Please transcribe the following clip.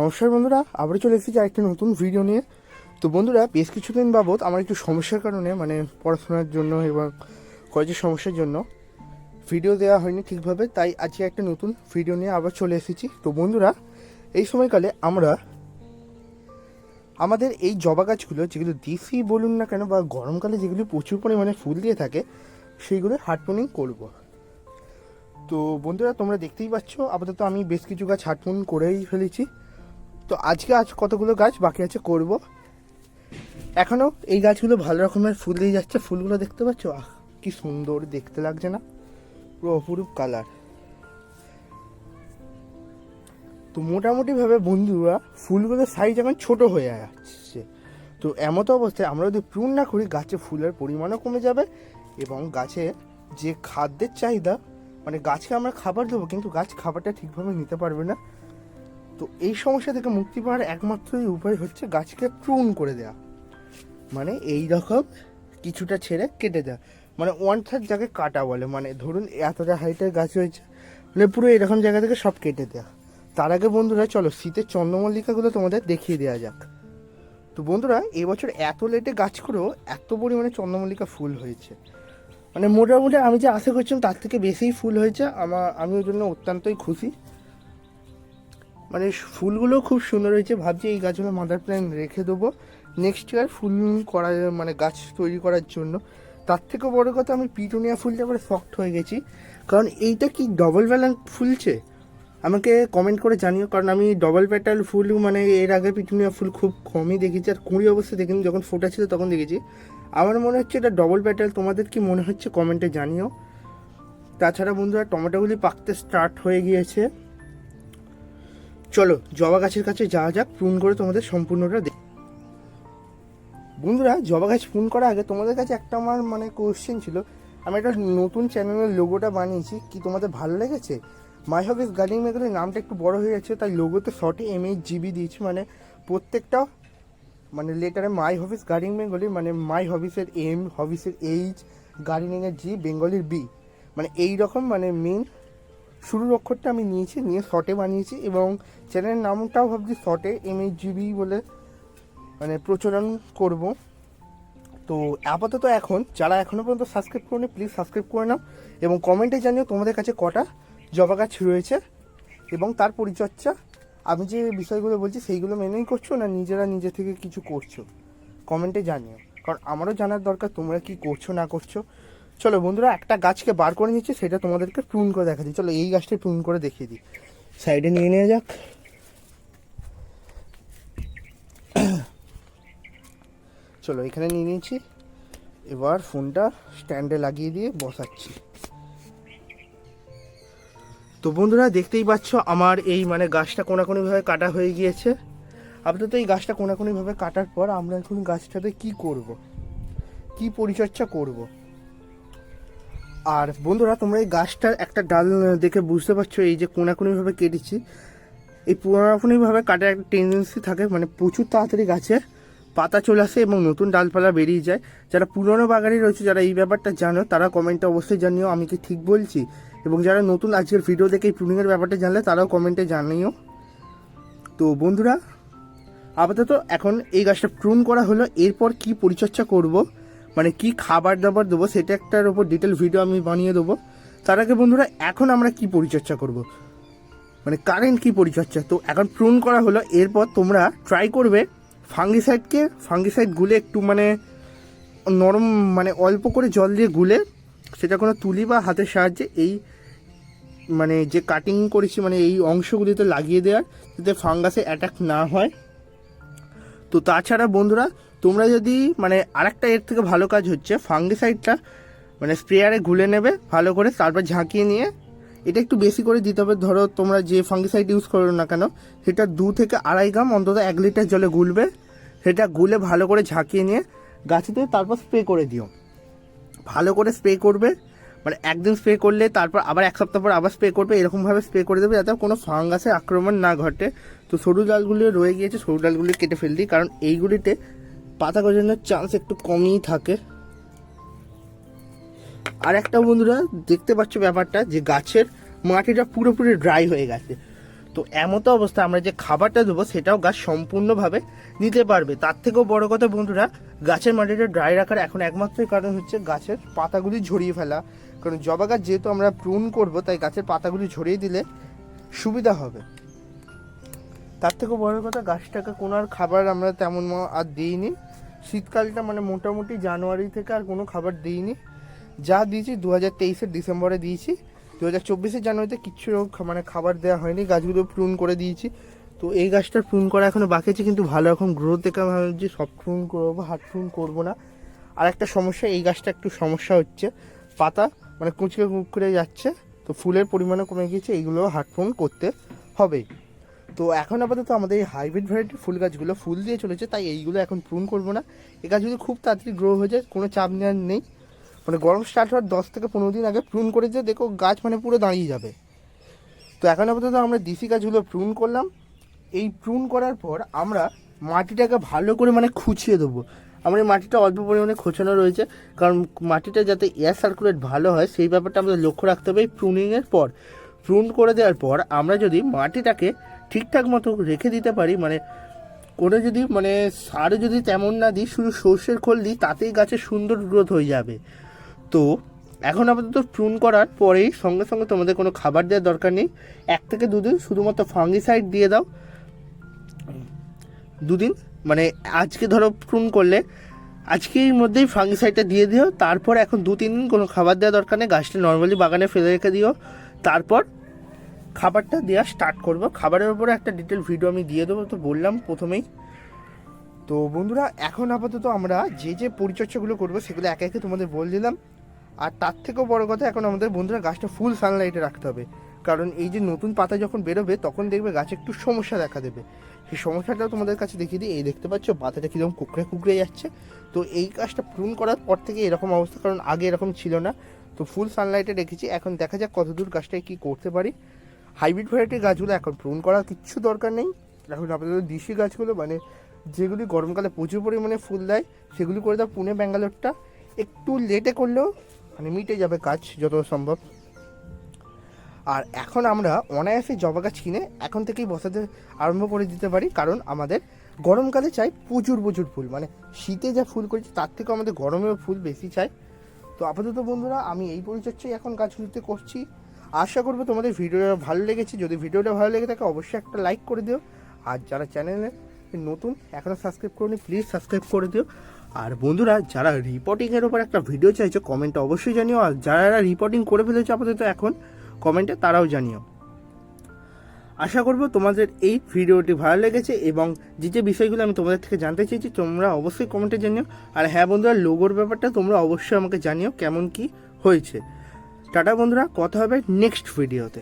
নমস্কার বন্ধুরা আবার চলে এসেছি আরেকটি নতুন ভিডিও নিয়ে। তো বন্ধুরা, বেশ কিছুদিন বাবদ আমার একটু সমস্যার কারণে মানে পড়াশোনার জন্য এবং কলেজের সমস্যার জন্য ভিডিও দেওয়া হয়নি ঠিকভাবে, তাই আজকে একটা নতুন ভিডিও নিয়ে আবার চলে এসেছি। তো বন্ধুরা, এই সময়কালে আমরা আমাদের এই জবা গাছগুলো, যেগুলো দেশি বলুন না কেন বা গরমকালে যেগুলো প্রচুর পরিমাণে ফুল দিয়ে থাকে সেইগুলো হার্টপনিং করব। তো বন্ধুরা, তোমরা দেখতেই পাচ্ছ, আপাতত আমি বেশ কিছু গাছ হাটমুন করেই ফেলেছি। তো আজকে আজ কতগুলো গাছ বাকি আছে করব। এখনও এই গাছগুলো ভালো রকমের ফুল দিয়ে যাচ্ছে, ফুলগুলো দেখতে পাচ্ছ? আহ, কি সুন্দর, দেখতে লাগছে না? পুরো অপরূপ কালার তো মোটামুটিভাবে বন্ধুরা, ফুলগুলোর সাইজ এখন ছোট হয়ে যাচ্ছে। তো এমতো অবস্থায় আমরা যদি প্রুন না করি, গাছে ফুলের পরিমাণও কমে যাবে এবং গাছে যে খাদ্যের চাহিদা মানে গাছকে আমরা খাবার দেবো, কিন্তু গাছ খাবারটা ঠিকভাবে নিতে পারবে না। তো এই সমস্যা থেকে মুক্তি পাওয়ার একমাত্রই উপায় হচ্ছে গাছকে প্রুন করে দেওয়া মানে এই রকম কিছুটা ছেড়ে কেটে দেওয়া মানে ওয়ান থার্ড যাকে কাটা বলে মানে ধরুন এতটা হাইটের গাছ হয়েছে মানে পুরো এরকম জায়গা থেকে সব কেটে দেওয়া তার আগে বন্ধুরা, চলো শীতের চন্দ্রমল্লিকাগুলো তোমাদের দেখিয়ে দেওয়া যাক। তো বন্ধুরা, এবছর এত লেটে গাছ করেও এত পরিমাণে চন্দ্রমল্লিকা ফুল হয়েছে। মানে মোটামুটি আমি যে আশা করছিলাম, তার থেকে বেশিই ফুল হয়েছে। আমার আমি ওই জন্য অত্যন্তই খুশি। মানে ফুলগুলো খুব সুন্দর হয়েছে। ভাবছি এই গাছগুলো মাদার প্ল্যান রেখে দেবো। নেক্সট ইয়ার ফুল করা মানে গাছ তৈরি করার জন্য। তার থেকেও বড় কথা আমি পিটুনিয়া ফুলটা এবারে শক্ট হয়ে গেছি। কারণ এইটা কি ডবল ব্যালেন ফুলছে? আমাকে কমেন্ট করে জানিও। কারণ আমি ডবল প্যাটাল ফুল মানে এর আগে পিটুনিয়া ফুল খুব কমই দেখেছি। আর কুড়ি অবস্থা দেখিনি, যখন ফোটা ছিল তখন দেখেছি। আমার মনে হচ্ছে এটা ডবল প্যাটাল তোমাদের কি মনে হচ্ছে? কমেন্টে জানিও। তাছাড়া বন্ধুরা, টমেটোগুলি পাকতে স্টার্ট হয়ে গিয়েছে। চলো জবা গাছের কাছে যাওয়া যাক প্রুন করে তোমাদের সম্পূর্ণটা দেখ বন্ধুরা, জবা গাছ ফোন করার আগে তোমাদের কাছে একটা আমার মানে কোয়েশ্চেন ছিল। আমি একটা নতুন চ্যানেলের লোগোটা বানিয়েছি, কি তোমাদের ভালো লেগেছে? মাই হবিস গার্ডিং মেকারের নামটা একটু বড় হয়ে যাচ্ছে তাই লোগোতে শর্টে এম এইচ জিবি দিয়েছি মানে প্রত্যেকটা মানে লেটারে মাই হবিস গার্ডিং বেঙ্গলি মানে মাই হবিসের এম হবিসের এইচ গার্ডেনিংয়ের জি বেঙ্গলির বি মানে এই রকম মানে মেন শুরুর অক্ষরটা আমি নিয়েছি, নিয়ে শর্টে বানিয়েছি এবং চ্যানেলের নামটাও ভাবছি শর্টে এম জিবি বলে মানে প্রচলন করব। তো আপাতত এখন, যারা এখনও পর্যন্ত সাবস্ক্রাইব করেনি প্লিজ সাবস্ক্রাইব করে নাও এবং কমেন্টে জানিও তোমাদের কাছে কটা জবা গাছ রয়েছে এবং তার পরিচর্যা। আমি যে বিষয়গুলো বলছি, সেইগুলো মেনেই করছ না নিজেরা নিজে থেকে কিছু করছ? কমেন্টে জানিও। কারণ আমারও জানার দরকার, তোমরা কি করছ, না করছ? চলো বন্ধুরা, একটা গাছকে বার করে নিচ্ছে, সেটা তোমাদেরকে প্রুন করে দেখা দিই চলো এই গাছটা প্রুন করে দেখিয়ে দিই। সাইডে নিয়ে নেওয়া যাক। চলো এখানে নিয়ে নিয়েছি। এবার ফোনটা স্ট্যান্ডে লাগিয়ে দিয়ে বসাচ্ছি। তো বন্ধুরা, দেখতেই পাচ্ছ আমার এই মানে গাছটা কোনাকুনিভাবে কাটা হয়ে গিয়েছে। আপাতত এই গাছটা কোনাকুনিভাবে কাটার পর আমরা এখন গাছটাতে কি করব? কি পরিচর্যা করব? আর বন্ধুরা, তোমরা এই গাছটার একটা ডাল দেখে বুঝতে পারছ এই যে কোনাকুনিভাবে কেটেছি। এই পুরাপুনিভাবে কাটার একটা টেন্ডেন্সি থাকে মানে প্রচুর তাড়াতাড়ি গাছের পাতা চলে আসে এবং নতুন ডালপালা বেরিয়ে যায়। যারা পুরনো বাগানে রয়েছে, যারা এই ব্যাপারটা জানো, তারা কমেন্টে অবশ্যই জানিও, আমি কি ঠিক বলছি? এবং যারা নতুন আজকের ভিডিও দেখে এই প্রুনিংয়ের ব্যাপারটা জানলে, তারাও কমেন্টে জানিও। তো বন্ধুরা, আপাতত এখন এই গাছটা প্রুন করা হলো। এরপর কি পরিচর্যা করব? মানে কি খাবার দাবার দেবো সেটা একটার ওপর ডিটেল ভিডিও আমি বানিয়ে দেবো। তার আগে বন্ধুরা, এখন আমরা কি পরিচর্যা করব? মানে কারেন্ট কি পরিচর্যা? তো এখন প্রুন করা হলো, এরপর তোমরা ট্রাই করবে ফাঙ্গিসাইডকে ফাঙ্গিসাইড গুলে একটু মানে নরম মানে অল্প করে জল দিয়ে গুলে সেটা কোনো তুলি বা হাতের সাহায্যে এই মানে যে কাটিং করেছি মানে এই অংশগুলিতে লাগিয়ে দেওয়ার, যাতে ফাঙ্গাসে অ্যাটাক না হয়। তো তাছাড়া বন্ধুরা তোমরা যদি মানে আরেকটা এর থেকে ভালো কাজ হচ্ছে, ফাঙ্গিসাইডটা মানে স্প্রেয়ারে গুলে নেবে, ভালো করে, তারপর ঝাঁকিয়ে নিয়ে, এটা একটু বেশি করে দিতে হবে। ধরো, তোমরা যে ফাঙ্গিসাইড ইউজ করো না কেন, সেটা দু থেকে আড়াই গ্রাম অন্তত এক লিটার জলে গুলবে, সেটা গুলে ভালো করে ঝাঁকিয়ে নিয়ে, গাছেতে তারপর স্প্রে করে দিও। ভালো করে স্প্রে করবে মানে একদিন স্প্রে করলে, তারপর আবার এক সপ্তাহ পর আবার স্প্রে করবে, এরকমভাবে স্প্রে করে দেবে, যাতে কোনো ফাঙ্গাসের আক্রমণ না ঘটে। তো সরু ডালগুলি রয়ে গিয়েছে, সরু ডালগুলি কেটে ফেল দিই, কারণ এইগুলিতে পাতা গজানোর চান্স একটু কমই থাকে। আর একটা বন্ধুরা, দেখতে পাচ্ছ ব্যাপারটা যে গাছের মাটিটা পুরোপুরি ড্রাই হয়ে গেছে। তো এমতো অবস্থা আমরা যে খাবারটা দেবো, সেটাও গাছ সম্পূর্ণভাবে নিতে পারবে। তার থেকেও বড় কথা বন্ধুরা, গাছের মাটিটা ড্রাই রাখার এখন একমাত্র কারণ হচ্ছে গাছের পাতাগুলি ঝরিয়ে ফেলা। কারণ জবা গাছ যেহেতু আমরা প্রুন করব, তাই গাছের পাতাগুলি ঝরিয়ে দিলে সুবিধা হবে। তার থেকেও বড় কথা গাছটাকে কোনো আর খাবার আমরা তেমন আর দিইনি। শীতকালটা মানে মোটামুটি জানুয়ারি থেকে আর কোনো খাবার দিইনি। যা দিয়েছি দু হাজার তেইশের ডিসেম্বরে দিয়েছি। দু হাজার চব্বিশের জানুয়ারিতে কিচ্ছু মানে খাবার দেওয়া হয়নি। গাছগুলো প্রুন করে দিয়েছি। তো এই গাছটার প্রুন করা এখনও বাকি আছে, কিন্তু ভালো রকম গ্রোথ দেখে আমি ভাবছি সব প্রুন করব হার্ড প্রুন করব না। আর একটা সমস্যা, এই গাছটা একটু সমস্যা হচ্ছে। পাতা মানে কুচকে কুচকে যাচ্ছে, তো ফুলের পরিমাণও কমে গিয়েছে, এইগুলো হার্ড প্রুন করতে হবে তো এখন আপাতত আমাদের এই হাইব্রিড ভ্যারাইটির ফুল গাছগুলো ফুল দিয়ে চলেছে, তাই এইগুলো এখন প্রুন করব না। এই গাছগুলো খুব তাড়াতাড়ি গ্রো হয়ে যায়, কোনো চাপ নেওয়ার নেই। মানে গরম স্টার্ট হওয়ার দশ থেকে পনেরো দিন আগে প্রুন করে দিয়ে দেখো গাছ মানে পুরো দাঁড়িয়ে যাবে। তো এখন আপাতত আমরা দেশি গাছগুলো প্রুন করলাম। এই প্রুন করার পর আমরা মাটিটাকে ভালো করে মানে খুঁচিয়ে দেবো। আমার এই মাটিটা অল্প পরিমাণে খোঁচানো রয়েছে, কারণ মাটিটা যাতে এয়ার সার্কুলেট ভালো হয়, সেই ব্যাপারটা আমাদের লক্ষ্য রাখতে হবে এই প্রুনিংয়ের পর। প্রুন করে দেওয়ার পর আমরা যদি মাটিটাকে ঠিকঠাক মতো রেখে দিতে পারি মানে কোনো যদি মানে সার যদি তেমন না দিই, শুধু সর্ষের খোল দিই, তাতেই গাছের সুন্দর গ্রোথ হয়ে যাবে। তো এখন আপাতত প্রুন করার পরেই সঙ্গে সঙ্গে তোমাদের কোনো খাবার দেওয়ার দরকার নেই। এক থেকে দুদিন শুধুমাত্র ফাঙ্গিসাইড দিয়ে দাও। দুদিন মানে আজকে ধরো প্রুন করলে, আজকের মধ্যেই ফাঙ্গিসাইডটা দিয়ে দিও। তারপর এখন দু তিন দিন কোনো খাবার দেওয়া দরকার নেই। গাছটা নর্মালি বাগানে ফেলে রেখে দিও। তারপর খাবারটা দেওয়া স্টার্ট করব। খাবারের উপরে একটা ডিটেল ভিডিও আমি দিয়ে দেবো, তো বললাম প্রথমেই। তো বন্ধুরা, এখন আপাতত আমরা যে যে পরিচর্যাগুলো করব, সেগুলো একে একে তোমাদের বলে দিলাম। আর তার থেকেও বড় কথা, এখন আমাদের বন্ধুরা গাছটা ফুল সানলাইটে রাখতে হবে। কারণ এই যে নতুন পাতা যখন বেরোবে, তখন দেখবে গাছে একটু সমস্যা দেখা দেবে। সেই সমস্যাটাও তোমাদের কাছে দেখিয়ে দিই। এই দেখতে পাচ্ছ, পাতাটা কীরকম কুকড়ে কুকড়ে যাচ্ছে। তো এই গাছটা পূরণ করার পর থেকে এরকম অবস্থা, কারণ আগে এরকম ছিল না। তো ফুল সানলাইটে রেখেছি। এখন দেখা যাক কতদূর গাছটায় কী করতে পারি। হাইব্রিড ভ্যারাইটির গাছগুলো এখন প্রুন করার কিচ্ছু দরকার নেই। এখন আপাতত দেশি গাছগুলো মানে যেগুলি গরমকালে প্রচুর পরিমাণে ফুল দেয়, সেগুলি করে দাও পুনে, ব্যাঙ্গালোরটা। একটু লেটে করলেও মানে মিটে যাবে কাজ যত সম্ভব। আর এখন আমরা অনায়াসে জবা গাছ কিনে এখন থেকেই বসাতে আরম্ভ করে দিতে পারি, কারণ আমাদের গরমকালে চাই প্রচুর প্রচুর ফুল। মানে শীতে যা ফুল করেছি, তার থেকেও আমাদের গরমেও ফুল বেশি চাই। তো আপাতত বন্ধুরা, আমি এই পরিচর্যাই এখন গাছগুলিতে করছি। আশা করব তোমাদের ভিডিওটা ভালো লেগেছে। যদি ভিডিওটা ভালো লেগে থাকে, অবশ্যই একটা লাইক করে দিও। আর যারা চ্যানেলে নতুন এখনও সাবস্ক্রাইব করনি প্লিজ সাবস্ক্রাইব করে দিও। আর বন্ধুরা, যারা রিপোর্টিংয়ের ওপর একটা ভিডিও চাইছো কমেন্টে অবশ্যই জানিও। আর যারা রিপোর্টিং করে ফেলেছে আপাতত এখন কমেন্টে তারাও জানিও। আশা করব তোমাদের এই ভিডিওটি ভালো লেগেছে এবং যে যে বিষয়গুলো আমি তোমাদের থেকে জানতে চেয়েছি, তোমরা অবশ্যই কমেন্টে জানিও। আর হ্যাঁ বন্ধুরা লোগোর ব্যাপারটা তোমরা অবশ্যই আমাকে জানিও, কেমন কি হয়েছে। টাটা বন্ধুরা কথা হবে নেক্সট ভিডিওতে